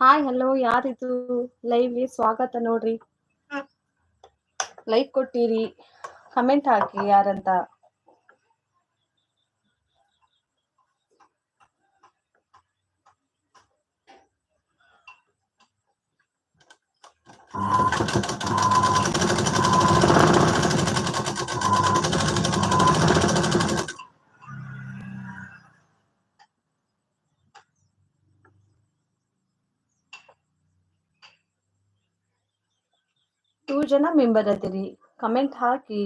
Hi hello ಯಾರಿದು? ಲೈವ್ಗೆ ಸ್ವಾಗತ ನೋಡ್ರಿ. ಲೈಕ್ ಕೊಟ್ಟಿರಿ. ಕಮೆಂಟ್ ಹಾಕಿ ಯಾರಂತ. ಜನ ಮೆಂಬರ್ ಅದಿರಿ ಕಮೆಂಟ್ ಹಾಕಿ.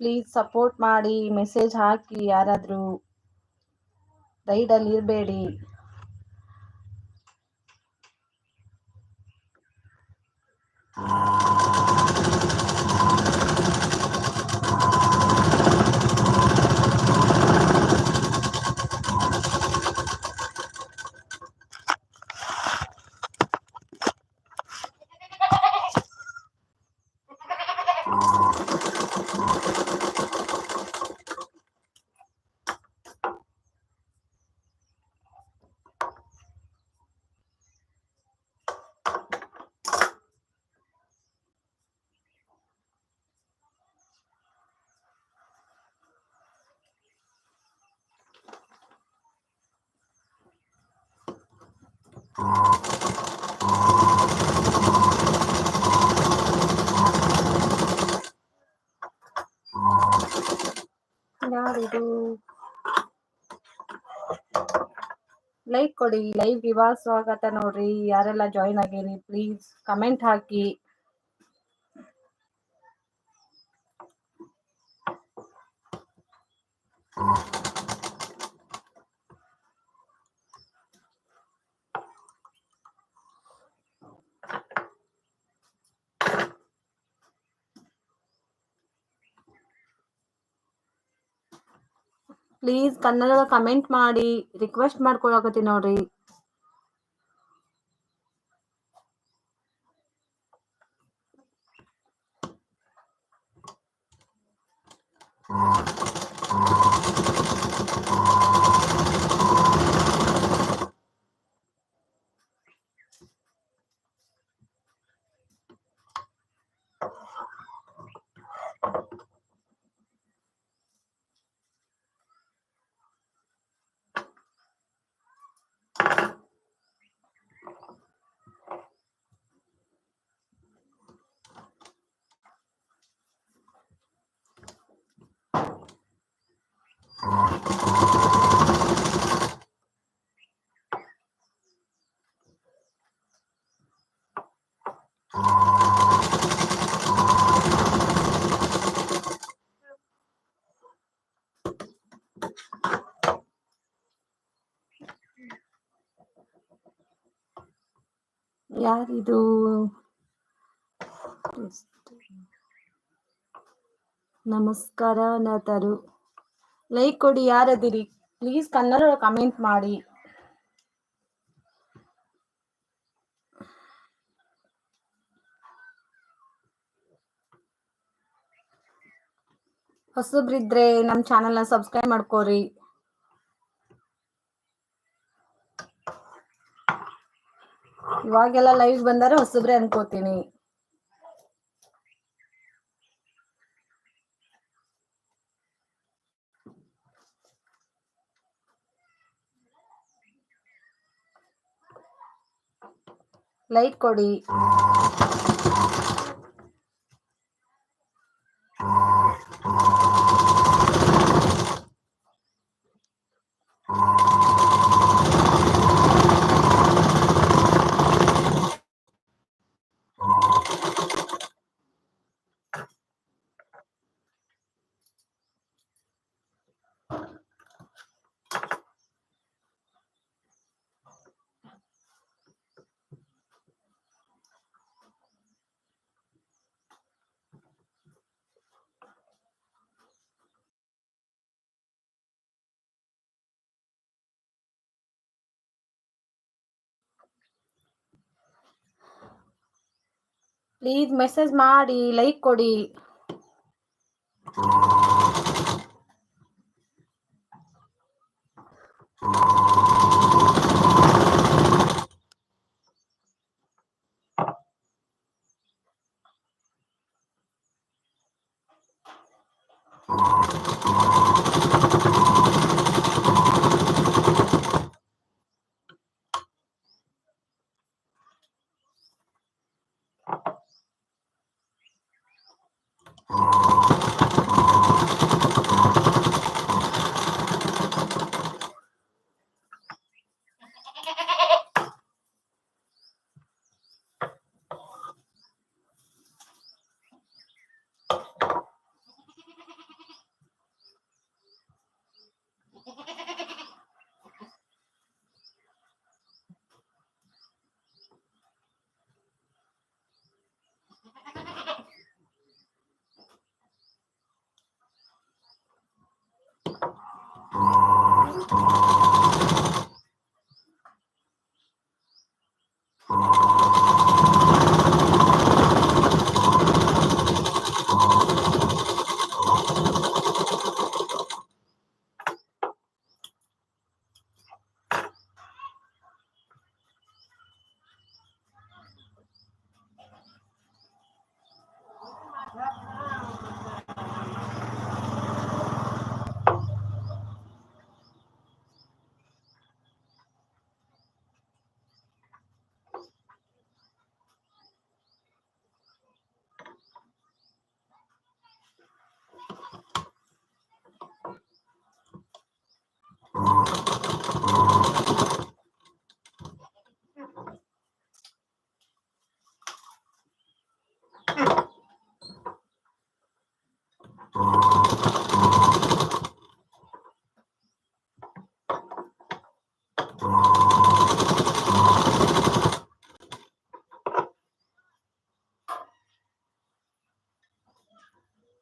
ಪ್ಲೀಸ್ ಸಪೋರ್ಟ್ ಮಾಡಿ ಮೆಸೇಜ್ ಹಾಕಿ ಯಾರಾದರೂ. ರೈಡಲ್ಲಿ ಇರಬೇಡಿ ಲೈಕ್ ಕೊಡಿ ಲೈವ್ ಇವಾಗ ಸ್ವಾಗತ ನೋಡ್ರಿ. ಯಾರೆಲ್ಲ ಜಾಯಿನ್ ಆಗಿರಿ ಪ್ಲೀಸ್ ಕಮೆಂಟ್ ಹಾಕಿ. ಪ್ಲೀಸ್ ಕನ್ನಡದ ಕಮೆಂಟ್ ಮಾಡಿ ರಿಕ್ವೆಸ್ಟ್ ಮಾಡ್ಕೊಳಕತ್ತಿ ನೋಡ್ರಿ. ಯಾರಿದು ನಮಸ್ಕಾರ ನಾತರು ಲೈಕ್ ಕೊಡಿ ಯಾರದಿರಿ? ಪ್ಲೀಸ್ ಕನ್ನಡ ಕಮೆಂಟ್ ಮಾಡಿ. ಹೊಸಬ್ರಿದ್ರೆ ನಮ್ಮ ಚಾನಲ್ನ ಸಬ್ಸ್ಕ್ರೈಬ್ ಮಾಡ್ಕೋರಿ. ಇವಾಗೆಲ್ಲ ಲೈವ್ ಬಂದರೆ ಹೊಸಬ್ರೆ ಅನ್ಕೋತೀನಿ. ಲೈಕ್ ಕೊಡಿ. ಪ್ಲೀಸ್ ಮೆಸೇಜ್ ಮಾಡಿ ಲೈಕ್ ಕೊಡಿ.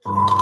Oh.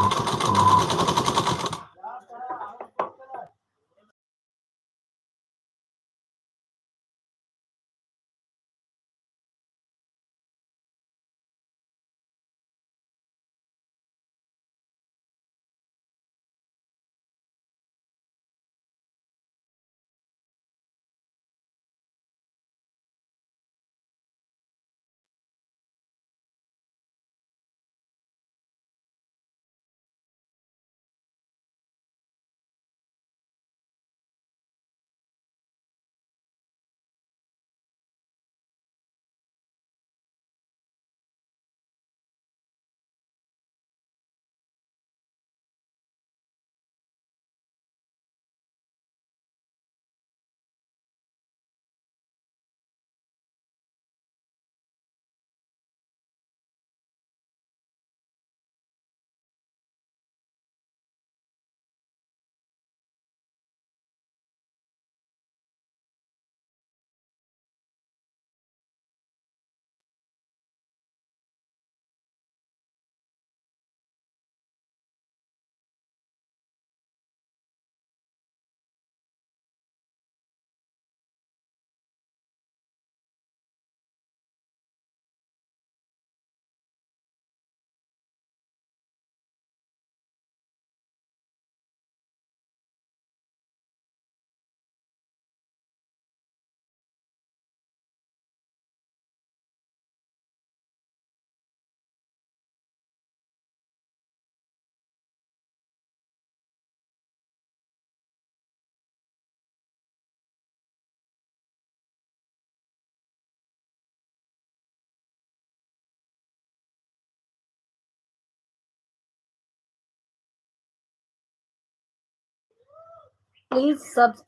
ಪ್ಲೀಸ್ ಸಬ್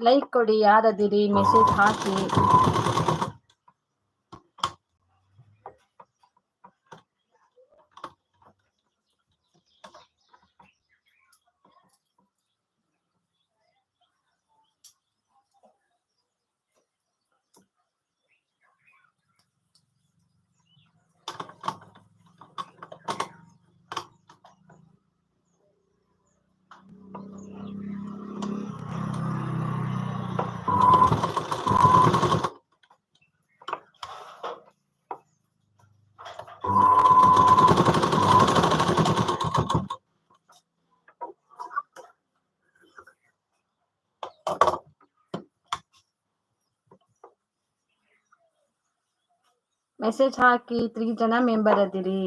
ಲೈಕ್ ಕೊಡಿ ಯಾರದಿರಿ ಮೆಸೇಜ್ ಹಾಕಿ ಮೆಸೇಜ್ ಹಾಕಿ ತ್ರೀ ಜನ ಮೆಂಬರ್ ಅದಿರಿ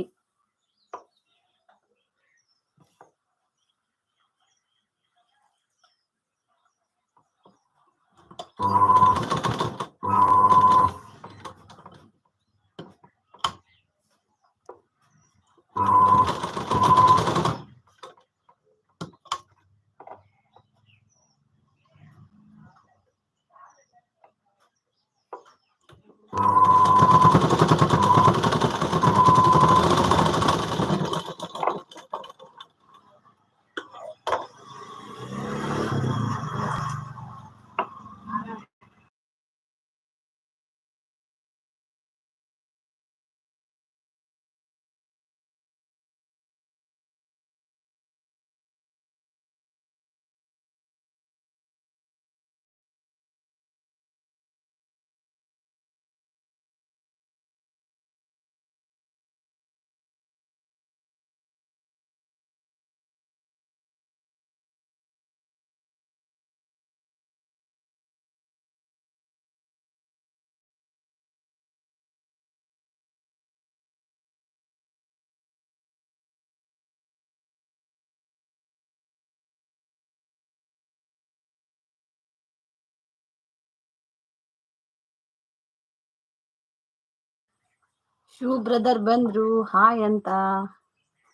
ಶಿವ್ ಬ್ರದರ್ ಬಂದ್ರು, ಹಾಯ್ ಅಂತ.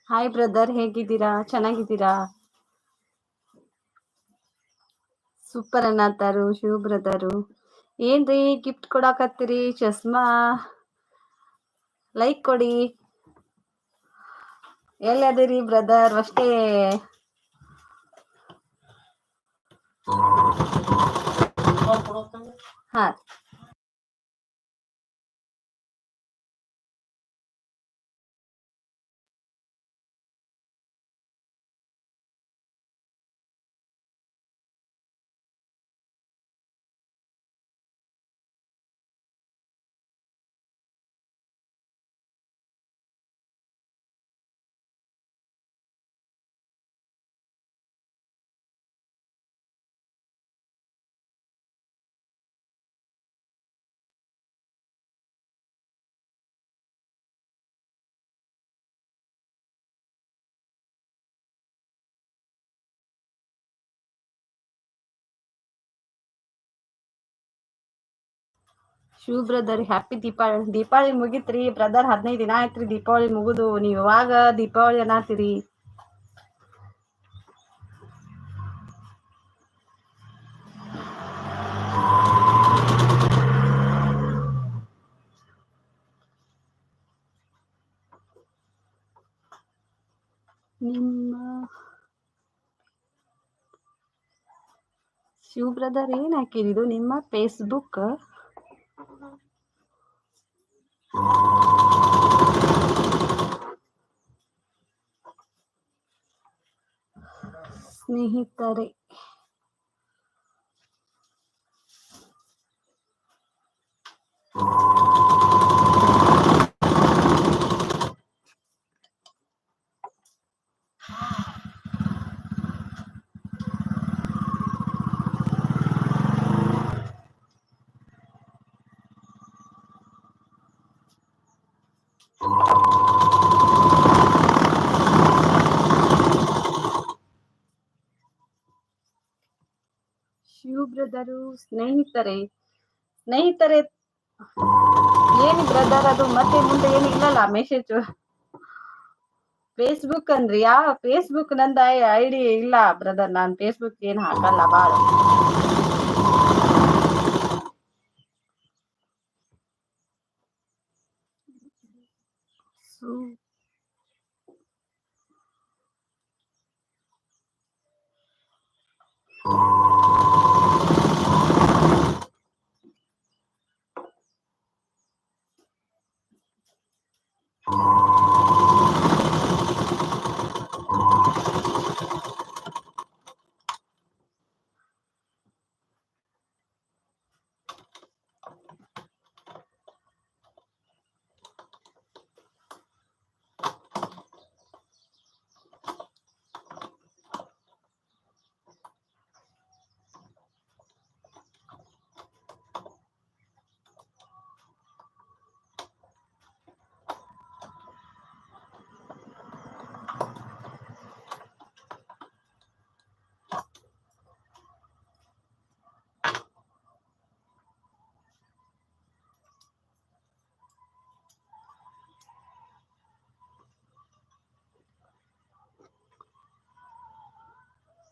ಹಾಯ್ ಬ್ರದರ್, ಹೇಗಿದ್ದೀರಾ? ಚೆನ್ನಾಗಿದ್ದೀರಾ? ಸೂಪರ್ ಅನ್ನತ್ತಾರು ಶಿವ್ ಬ್ರದರು. ಏನ್ರಿ ಗಿಫ್ಟ್ ಕೊಡಾಕತ್ತೀರಿ? ಚಸ್ಮಾ? ಲೈಕ್ ಕೊಡಿ. ಎಲ್ಲದಿರಿ ಬ್ರದರ್? ಅಷ್ಟೇ. ಹಾ. Shiv brother happy Deepavali. Deepavali ಮುಗಿತ್ರಿ ಬ್ರದರ್ ಹದಿನೈದು ದಿನ ಆಯ್ತ್ರಿ, ದೀಪಾವಳಿ ಮುಗುದು. ನೀವು ಯಾವಾಗ ದೀಪಾವಳಿ ಅನ್ನತ್ತೀರಿ ನಿಮ್ಮ ಶಿವ ಬ್ರದರ್ ಏನ್ ಹಾಕಿರಿದು ನಿಮ್ಮ ಫೇಸ್ಬುಕ್ ಸ್ನೇಹಿತರೆ ಶಿವ್ ಬ್ರದರು, ಸ್ನೇಹಿತರೆ ಸ್ನೇಹಿತರೆ. ಏನು ಬ್ರದರ್ ಅದು, ಮತ್ತೆ ಮುಂದೆ ಏನು ಇಲ್ಲಲ್ಲ ಮೆಸೇಜ್ ಫೇಸ್ಬುಕ್ ಅಂದ್ರಿ ಯಾವ ಫೇಸ್ಬುಕ್ ನಂದ ಐಡಿ ಇಲ್ಲ ಬ್ರದರ್, ನಾನು ಫೇಸ್ಬುಕ್ ಏನು ಹಾಕಲ್ಲ, ಬಾಳ.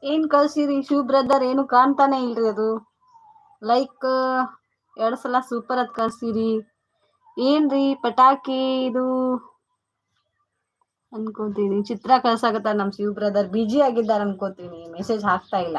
ಏನ್ ಕಳ್ಸಿರಿ ಶಿವ್ ಬ್ರದರ್ ಏನು ಕಾಣ್ತಾನೆ ಇಲ್ರಿ ಅದು. ಲೈಕ್ ಎರಡ್ ಸಲ ಸೂಪರ್ ಅದ್ ಕಳ್ಸಿರಿ. ಏನ್ರಿ ಪಟಾಕಿ ಇದು? ಅನ್ಕೋತೀನಿ. ಚಿತ್ರ ಕಳ್ಸಾಕತ್ತಾರ ನಮ್ ಶಿವ್ ಬ್ರದರ್ ಬಿಜಿ ಆಗಿದ್ದಾರೆ ಅನ್ಕೋತೀನಿ. ಮೆಸೇಜ್ ಹಾಕ್ತಾ ಇಲ್ಲ.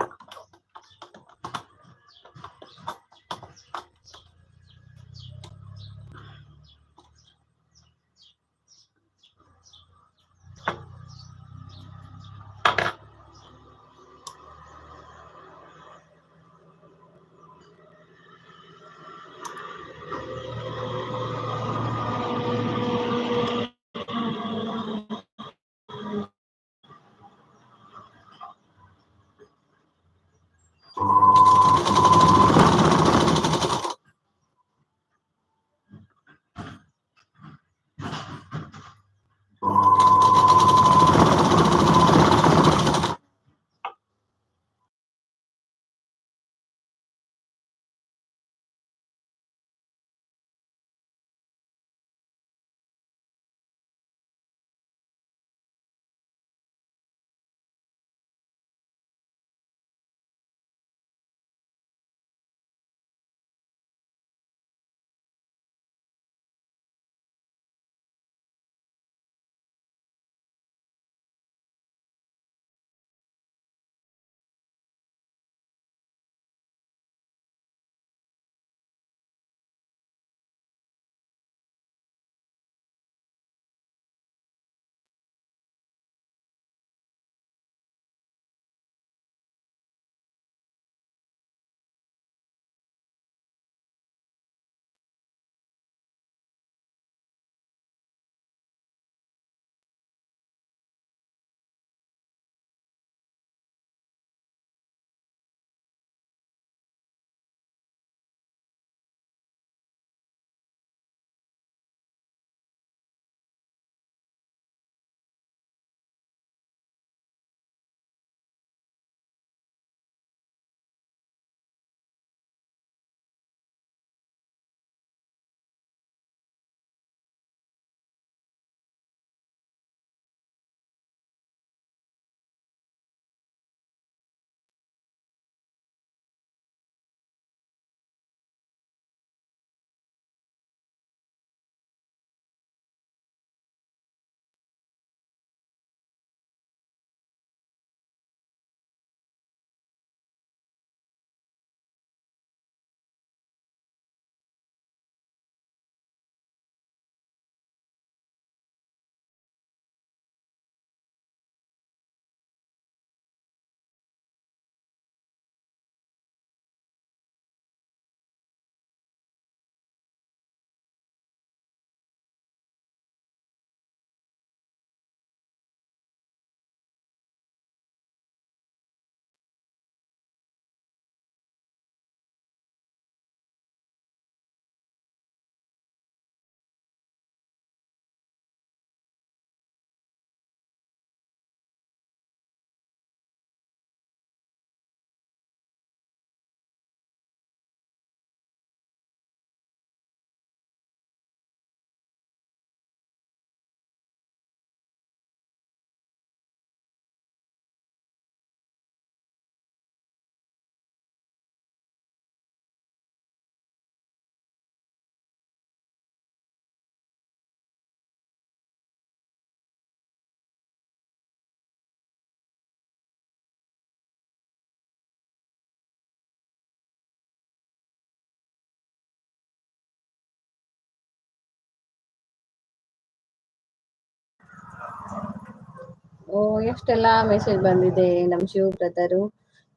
ಓ, ಎಷ್ಟೆಲ್ಲ ಮೆಸೇಜ್ ಬಂದಿದೆ ನಮ್ ಶಿವ ಬ್ರದರು?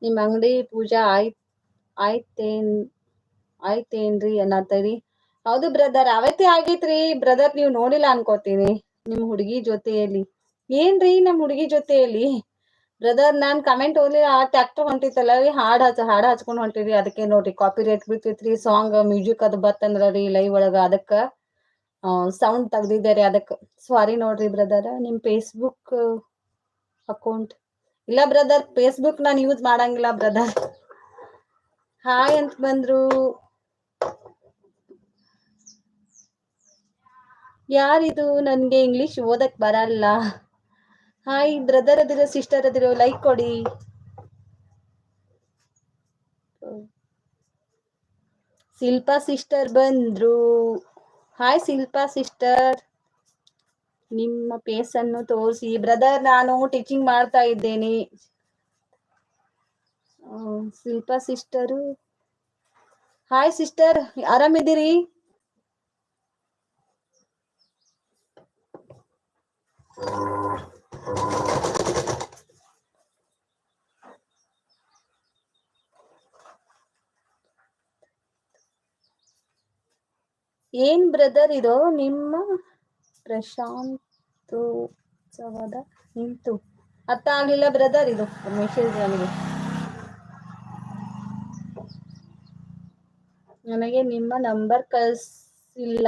ನಿಮ್ ಅಂಗಡಿ ಪೂಜಾ ಆಯ್ತ್ ಆಯ್ತೇನ್, ಆಯ್ತೇನ್ರಿ ಅನ್ನತ್ತರಿ ಹೌದು ಬ್ರದರ್, ಅವತ್ತೇ ಆಗೈತ್ರಿ. ಬ್ರದರ್, ನೀವ್ ನೋಡಿಲ್ಲ ಅನ್ಕೋತೀನಿ ನಿಮ್ ಹುಡುಗಿ ಜೊತೆಯಲ್ಲಿ. ಏನ್ರಿ ನಮ್ ಹುಡುಗಿ ಜೊತೆಯಲ್ಲಿ? ಬ್ರದರ್, ನಾನ್ ಕಮೆಂಟ್ ಓದ್ಲಿ ಆ ಟ್ಯಾಕ್ಟರ್ ಹೊಂಟಿತ್ತಲ್ಲ ರೀ. ಹಾಡ್ ಹಚ್ಚ ಹಾಡ್ ಹಚ್ಕೊಂಡ್ ಹೊಂಟಿರಿ ಅದಕ್ಕೆ ನೋಡ್ರಿ ಕಾಪಿ ರೇಟ್ ರೀ ಸಾಂಗ್ ಮ್ಯೂಸಿಕ್ ಅದು ಬತ್ತಂದ್ರ ರೀ ಲೈವ್ ಒಳಗ. ಅದಕ್ಕ ಸೌಂಡ್ ತೆಗ್ದಿದ್ದಾರೆ. ಅದಕ್ಕೆ. ಸಾರಿ ನೋಡ್ರಿ ಬ್ರದರ್. ನಿಮ್ ಫೇಸ್ಬುಕ್ ಅಕೌಂಟ್. ಇಲ್ಲ ಬ್ರದರ್ ಫೇಸ್ಬುಕ್ ನಾನ್ ಯೂಸ್ ಮಾಡಂಗಿಲ್ಲ ಬ್ರದರ್ ಹಾಯ್ ಅಂತ ಬಂದ್ರು. ಯಾರಿದು? ನನ್ಗೆ ಇಂಗ್ಲಿಷ್ ಓದಕ್ ಬರಲ್ಲ. ಹಾಯ್ ಬ್ರದರ್ ಅದಿರೋ ಸಿಸ್ಟರ್ ಅದಿರೋ ಲೈಕ್ ಕೊಡಿ. ಶಿಲ್ಪಾ ಸಿಸ್ಟರ್ ಬಂದ್ರು. ಹಾಯ್ ಶಿಲ್ಪಾ ಸಿಸ್ಟರ್ ನಿಮ್ಮ ಪೇಸ್ ಅನ್ನು ತೋರಿಸಿ. ಬ್ರದರ್ ನಾನು ಟೀಚಿಂಗ್ ಮಾಡ್ತಾ ಇದ್ದೇನೆ. ಶಿಲ್ಪಾ ಸಿಸ್ಟರು ಹಾಯ್ ಸಿಸ್ಟರ್ ಆರಾಮಿದ್ದೀರಿ? ಏನ್ ಬ್ರದರ್ ಇದು? ನಿಮ್ಮ ಪ್ರಶಾಂತೋತ್ಸವದ ನಿಂತು. ಅರ್ಥ ಆಗ್ಲಿಲ್ಲ ಬ್ರದರ್ ಇದು. ಮೆಸೇಜ್ ನನಗೆ ನನಗೆ ನಿಮ್ಮ ನಂಬರ್ ಕಳಿಸಿಲ್ಲ.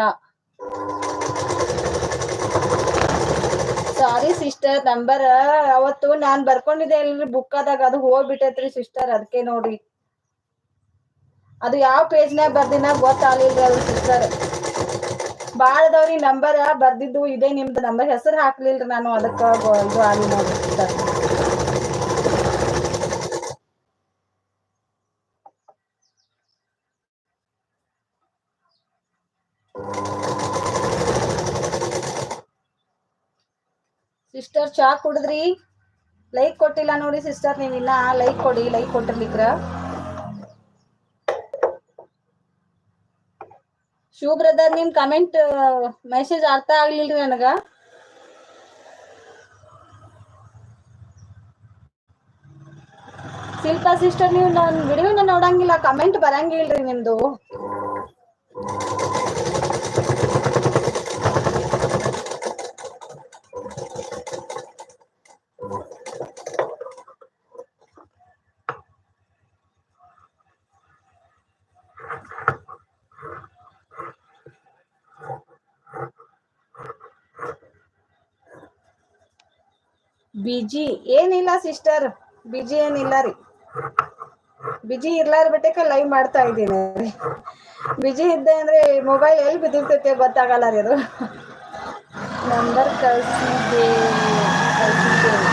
ಸಾರಿ ಸಿಸ್ಟರ್ ನಂಬರ್ ಅವತ್ತು ನಾನ್ ಬರ್ಕೊಂಡಿದ್ದೆ ಎಲ್ರಿ ಬುಕ್ ಆದಾಗ. ಅದು ಹೋಗ್ಬಿಟ್ಟೈತ್ರಿ ಸಿಸ್ಟರ್ ಅದಕ್ಕೆ ನೋಡ್ರಿ. ಅದು ಯಾವ ಪೇಜ್ನಾಗ ಬರ್ದಿನ ಗೊತ್ತಾಗ್ಲಿಲ್ಲ ಅದು ಸಿಸ್ಟರ್ ಬಾಳದವ್ರಿ ನಂಬರ್ ಬರ್ದಿದ್ದು ಇದೇ, ನಿಮ್ದು ನಂಬರ್ ಹೆಸರು ಹಾಕ್ಲಿಲ್ರಿ ನಾನು, ಅದಕ್ಕ ಇದು ಆಗಿ ನೋಡ್ರಿ ಸಿಸ್ಟರ್ ಚಾ ಕುಡಿದ್ರಿ? ಲೈಕ್ ಕೊಟ್ಟಿಲ್ಲ ನೋಡಿ ಸಿಸ್ಟರ್ ನೀವಿಲ್ಲ ಲೈಕ್ ಕೊಡಿ ಲೈಕ್ ಕೊಟ್ಟಿರ್ಲಿಕ್ರ. ಶಿವ ಬ್ರದರ್ ನಿಮ್ ಕಮೆಂಟ್ ಮೆಸೇಜ್ ಅರ್ಥ ಆಗ್ಲಿಲ್ರಿ ನನಗ? ಶಿಲ್ಪಾ ಸಿಸ್ಟರ್ ನೀವು ನಾನು ವಿಡಿಯೋನ ನೋಡಂಗಿಲ್ಲ ಕಮೆಂಟ್ ಬರಂಗಿಲ್ರಿ ನಿಮ್ದು. ಬಿಜಿ ಏನಿಲ್ಲ ಸಿಸ್ಟರ್. ಬಿಜಿ ಏನಿಲ್ಲ ರೀ. ಬಿಜಿ ಇರ್ಲಾರ ಬಿಟ್ಟಕ್ಕೆ ಲೈವ್ ಮಾಡ್ತಾ ಇದ್ದೀನಿ ಬಿಜಿ ಇದ್ದೆ ಅಂದ್ರೆ ಮೊಬೈಲ್ ಎಲ್ಲಿ ಬಿದ್ದಿರ್ತೈತೆ ಗೊತ್ತಾಗಲ್ಲ ರೀ ಅದು. ನಂಬರ್ ಕಳ್ಸಿದ್ದೆ ಕಳ್ಸಿದ್ದೇನೆ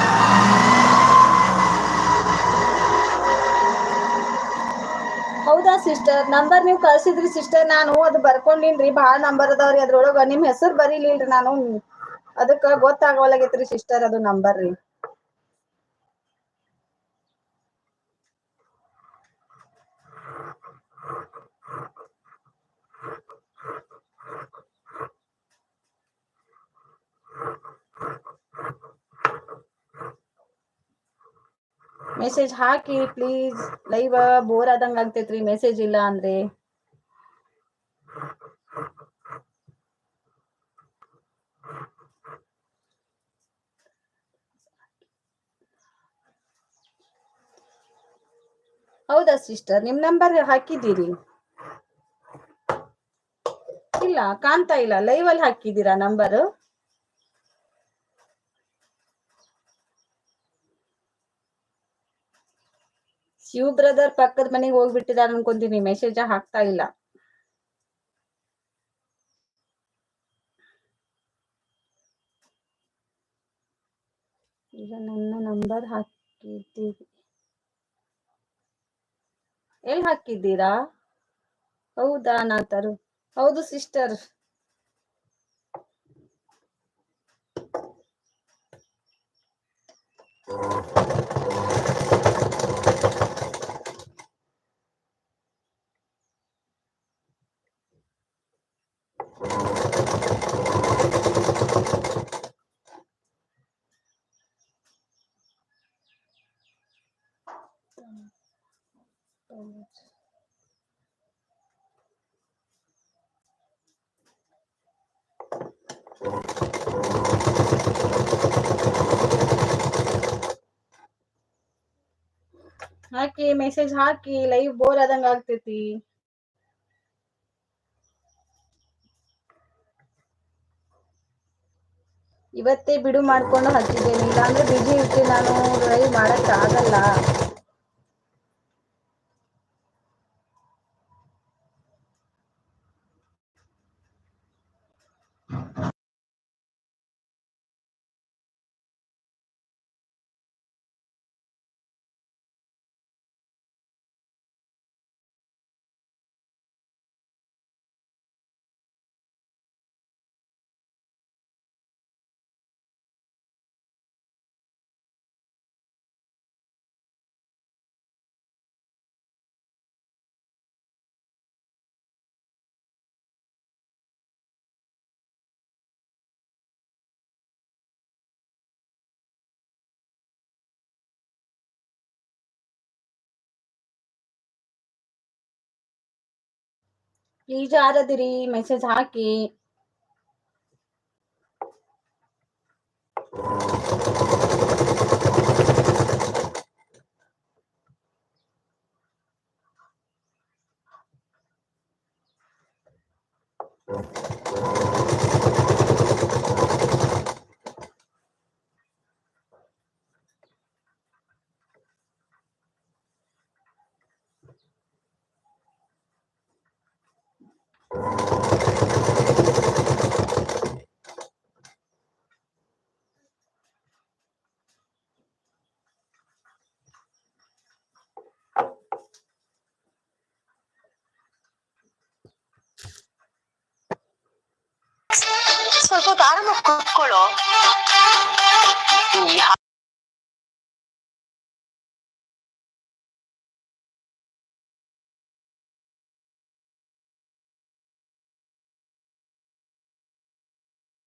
ಹೌದಾ ಸಿಸ್ಟರ್? ನಂಬರ್ ನೀವು ಕಳ್ಸಿದ್ರಿ ಸಿಸ್ಟರ್. ನಾನು ಅದು ಬರ್ಕೊಂಡಿನ್ರಿ. ಭಾಳ ನಂಬರ್ ಅದಾವ್ರಿ. ಅದ್ರೊಳಗ ನಿಮ್ ಹೆಸರು ಬರೀಲಿಲ್ರಿ. ನಾನು ಅದಕ್ಕ ಗೊತ್ತಾಗವಲ್ಲಾಗೈತ್ರಿ ಸಿಸ್ಟರ್ ಅದು ನಂಬರ್ ರೀ. ಮೆಸೇಜ್ ಹಾಕಿ ಪ್ಲೀಸ್ ಲೈವ್ ಬೋರ್ ಆದಂಗ ಆಗ್ತೈತ್ರಿ ಮೆಸೇಜ್ ಇಲ್ಲ ಅಂದ್ರೆ ಹೌದಾ ಸಿಸ್ಟರ್ ನಿಮ್ ನಂಬರ್ ಹಾಕಿದ್ದೀರಿ? ಇಲ್ಲ, ಕಾಣ್ತಾ ಇಲ್ಲ. ಲೈವ್ ಅಲ್ಲಿ ಹಾಕಿದ್ದೀರಾ ನಂಬರ್ ಶಿವ್ ಬ್ರದರ್ ಪಕ್ಕದ ಮನೆಗೆ ಹೋಗ್ಬಿಟ್ಟಿದಾರ ಅನ್ಕೊಂತೀನಿ. ಮೆಸೇಜ್ ಹಾಕ್ತಾ ಇಲ್ಲ. ಈಗ ನನ್ನ ನಂಬರ್ ಹಾಕಿದ್ದೀರಿ. ಎಲ್ಲಿ ಹಾಕಿದ್ದೀರಾ? ಹೌದಾ ನಾತರು ಹೌದು ಸಿಸ್ಟರ್ ಹಾಕಿ ಮೆಸೇಜ್ ಹಾಕಿ ಲೈವ್ ಬೋರ್ ಆದಂಗ ಆಗ್ತೈತಿ. ಇವತ್ತೇ ಬಿಡು ಮಾಡ್ಕೊಂಡು ಹಚ್ಚಿದ್ದೇನೆ. ಇಲ್ಲಾಂದ್ರೆ ಬಿಜಿ ಇರ್ತೀನಿ ನಾನು. ಲೈವ್ ಮಾಡಕ್ ಆಗಲ್ಲ. ಪ್ಲೀಸ್ ಯಾರದಿರಿ ಮೆಸೇಜ್ ಹಾಕಿ. ಸ್ವಲ್ಪ ಆರಾಮಾಗಿ ಕೂತ್ಕೊಳ್ಳೋ.